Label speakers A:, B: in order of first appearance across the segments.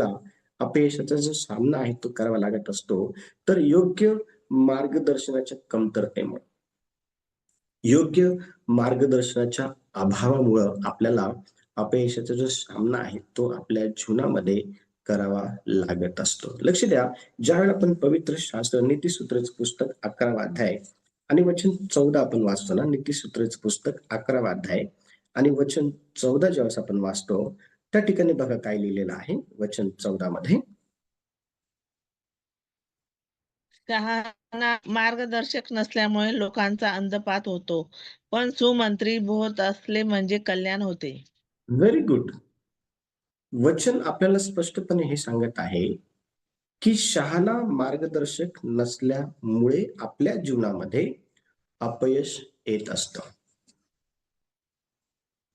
A: अपयशाचा जो सामना आहे तो करावा लागत असतो तर योग्य मार्गदर्शनाच्या कमतरतेमुळे योग्य मार्गदर्शनाच्या अभावामुळं आपल्याला अपयशाचा जो सामना आहे तो आपल्या जीवनामध्ये करावा लागत असतो. लक्ष द्या ज्यावेळेला आपण पवित्र शास्त्र नीतीसूत्रच पुस्तक अकरावा अध्याय आणि वचन चौदा आपण वाचतो ना नीतीसूत्रच पुस्तक अकरावा अध्याय आणि वचन चौदा ज्यावेळेस आपण वाचतो त्या ठिकाणी बघा काय लिहिलेलं आहे. वचन चौदा मध्ये.
B: मार्गदर्शक नसल्यामुळे लोकांचा अंधपात होतो. पण सुमंत्री बोहत असले म्हणजे कल्याण होते.
A: व्हेरी गुड वचन आपल्याला स्पष्टपणे हे सांगत आहे की शहाणा मार्गदर्शक नसल्यामुळे आपल्या जीवनामध्ये अपयश येत असत.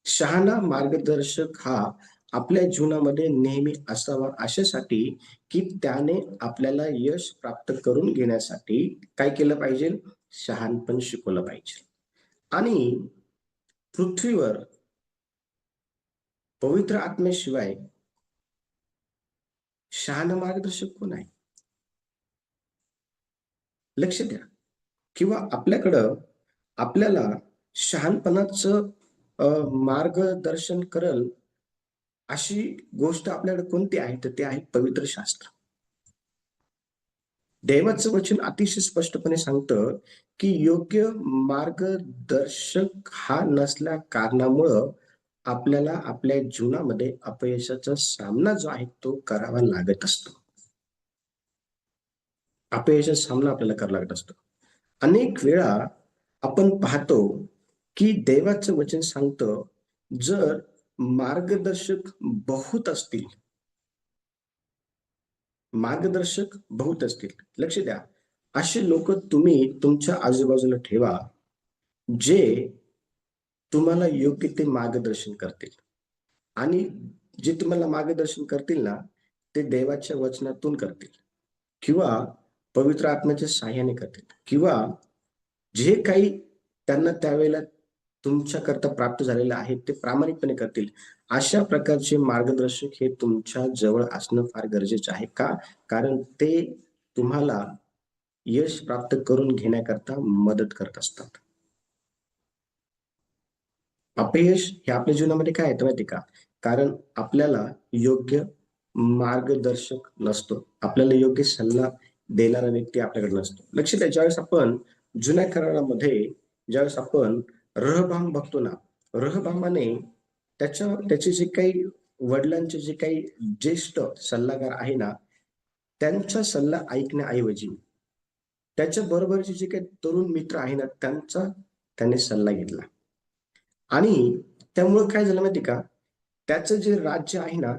A: शहाणा मार्गदर्शक हा आपल्या जीवनामध्ये नेहमी असावा अशासाठी की त्याने आपल्याला यश प्राप्त करून घेण्यासाठी काय केलं पाहिजे? शहाणपण शिकवलं पाहिजे. आणि पृथ्वीवर पवित्र आत्म्याशिवाय शहाण मार्गदर्शक कोण आहे? लक्ष द्या. किंवा आपल्याकडं आपल्याला शहाणपणाचं मार्गदर्शन करल अशी गोष्ट आपल्याकडे कोणती आहे? तर ते आहे पवित्र शास्त्र. देवाचं वचन अतिशय स्पष्टपणे सांगतं की योग्य मार्गदर्शक हा नसल्या कारणामुळं आपल्याला आपल्या जीवनामध्ये अपयशाचा सामना जो आहे तो करावा लागत असतो. अपयशाचा सामना आपल्याला करावा लागत असतो. अनेक वेळा आपण पाहतो की देवाचं वचन सांगतं जर मार्गदर्शक बहुत असतील. मार्गदर्शक बहुत असतील. लक्ष द्या. असे लोक तुम्ही तुमच्या आजूबाजूला ठेवा जे तुम्हाला योग्य ते मार्गदर्शन करतील. आणि जे तुम्हाला मार्गदर्शन करतील ना ते देवाच्या वचनातून करतील. किंवा पवित्र आत्म्याच्या सहाय्याने करतील. किंवा जे काही त्यांना त्यावेळेला तुमच्याकरता प्राप्त झालेले आहेत ते प्रामाणिकपणे करतील. अशा प्रकारचे मार्गदर्शक हे तुमच्या जवळ असणं फार गरजेचं आहे का? कारण ते तुम्हाला यश प्राप्त करून घेण्याकरता मदत करत असतात. अपयश हे आपल्या जीवनामध्ये काय येतं माहिती का? कारण आपल्याला योग्य मार्गदर्शक नसतो. आपल्याला योग्य सल्ला देणारा व्यक्ती आपल्याकडे नसतो. लक्ष द्या ज्यावेळेस आपण जुन्या करारामध्ये ज्यावेळेस आपण रहबाम बघतो ना रहबामाने त्याच्या त्याचे जे काही वडिलांचे जे काही ज्येष्ठ सल्लागार आहे ना त्यांचा सल्ला ऐकण्याऐवजी त्याच्या बरोबरचे जे काही तरुण मित्र आहे ना त्यांचा त्याने सल्ला घेतला. आणि त्यामुळं काय झालं माहिती का? त्याचं जे राज्य आहे ना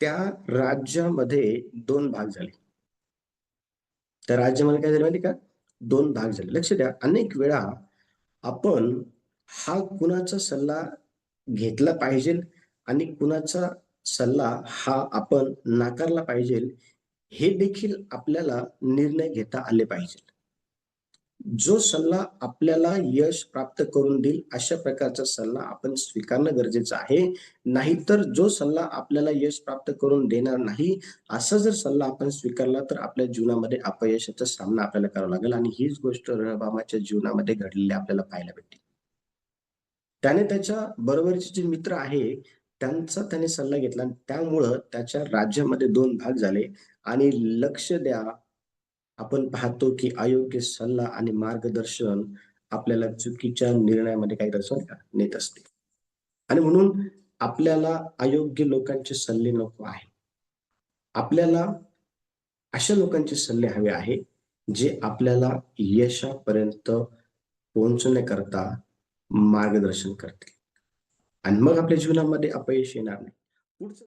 A: त्या राज्यामध्ये दोन भाग झाले. त्या राज्यामध्ये काय झालं माहिती का? दोन भाग झाले. लक्ष द्या अनेक वेळा आपण हा कुणाचा सल्ला घेतला पाहिजे आणि कुणाचा सल्ला हा आपण नाकारला पाहिजे हे देखील आपल्याला निर्णय घेता आले पाहिजे. जो सल्ला आपल्याला यश प्राप्त करून देईल अशा प्रकारचा सल्ला आपण स्वीकारणं गरजेचं आहे. नाहीतर जो सल्ला आपल्याला यश प्राप्त करून देणार नाही असा जर सल्ला आपण स्वीकारला तर आपल्या जीवनामध्ये अपयशाचा सामना आपल्याला करावा लागेल आणि हीच गोष्ट रहबामाच्या जीवनामध्ये घडलेली आपल्याला पाहायला भेटेल त्याने त्याच्या बरोबरचे जे मित्र आहे त्यांचा त्याने सल्ला घेतला त्यामुळं त्याच्या राज्यामध्ये दोन भाग झाले. आणि लक्ष द्या आपण पाहतो की अयोग्य सल्ला आणि मार्गदर्शन आपल्याला चुकीच्या निर्णयामध्ये काही रचना नेत असते. आणि म्हणून आपल्याला अयोग्य लोकांचे सल्ले नको आहे आपल्याला अशा लोकांचे सल्ले हवे आहे जे आपल्याला यशापर्यंत पोहोचण्याकरता मार्गदर्शन करतील. आणि मग आपल्या जीवनामध्ये अपयश येणार नाही. पुढचं